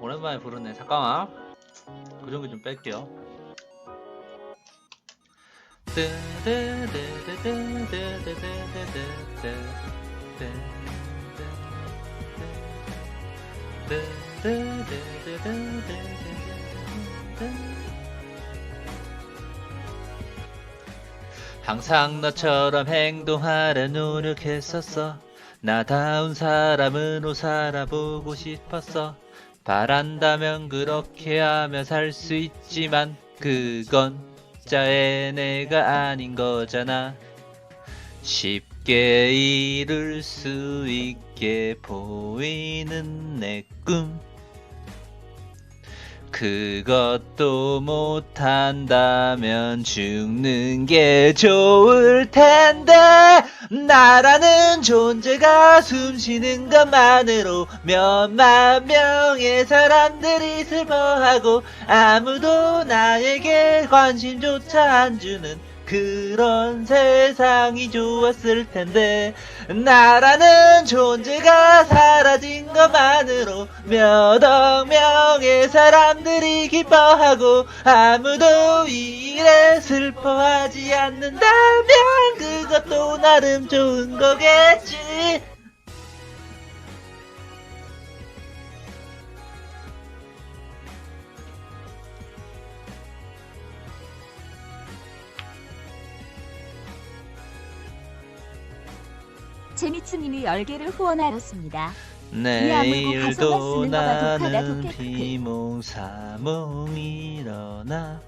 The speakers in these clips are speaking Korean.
오랜만에 부르네. 잠깐만. 고정기 좀 뺄게요. 항상 너처럼 행동하려 노력했었어. 나다운 사람으로 살아보고 싶었어. 바란다면 그렇게 하며 살 수 있지만 그건 자의 내가 아닌 거잖아. 쉽게 이룰 수 있게 보이는 내 꿈. 그것도 못한다면 죽는 게 좋을 텐데 나라는 존재가 숨쉬는 것만으로 몇만 명의 사람들이 슬퍼하고 아무도 나에게 관심조차 안 주는 그런 세상이 좋았을 텐데 나라는 존재가 사라진 것만으로 몇 억 명의 사람들이 기뻐하고 아무도 이 일에 슬퍼하지 않는다면 그것도 나름 좋은 거겠지 재미추님이 열개를 후원하였습니다. 내일도 독하다, 나는. 비몽사몽 일어나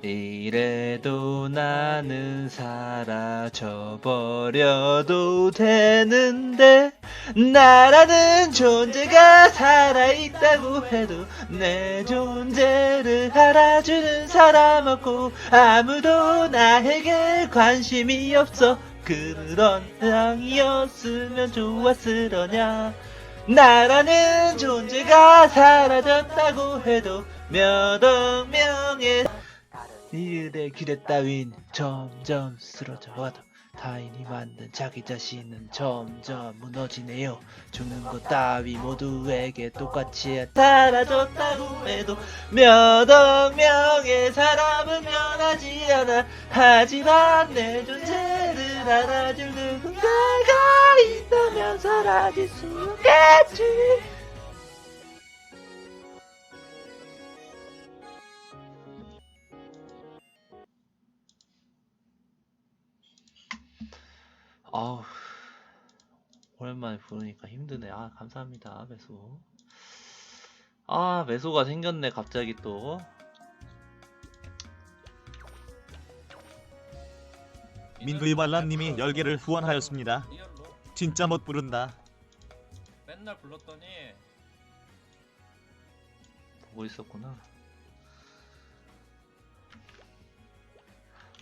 이래도 나는 사라져 버려도 되는데 나라는 존재가 살아있다고 해도 내 존재를 알아주는 사람 없고 아무도 나에게 관심이 없어 그런 세상이었으면 좋았으려냐. 나라는 존재가 사라졌다고 해도 몇 억 명의 이들의 기대 따윈 점점 쓰러져 와도 타인이 만든 자기 자신은 점점 무너지네요. 죽는 것 따위 모두에게 똑같이 사라졌다고 해도 몇 억 명의 사람은 변하지 않아. 하지만 내 존재를 알아줄 누군가가 있다면 사라질 수 없겠지. 아우 오랜만에 부르니까 힘드네. 아 감사합니다 매소 아 매소가 생겼네 갑자기 또 민구이발란님이 10개를 후원하였습니다. 리얼로 진짜 못 부른다. 맨날 불렀더니 보고 있었구나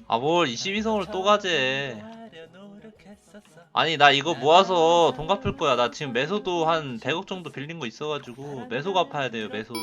아 뭘 22성을 또 가재 아니 나 이거 모아서 돈 갚을 거야 나 지금 매소도 한 100억 정도 빌린 거 있어가지고 매소 갚아야 돼요 매소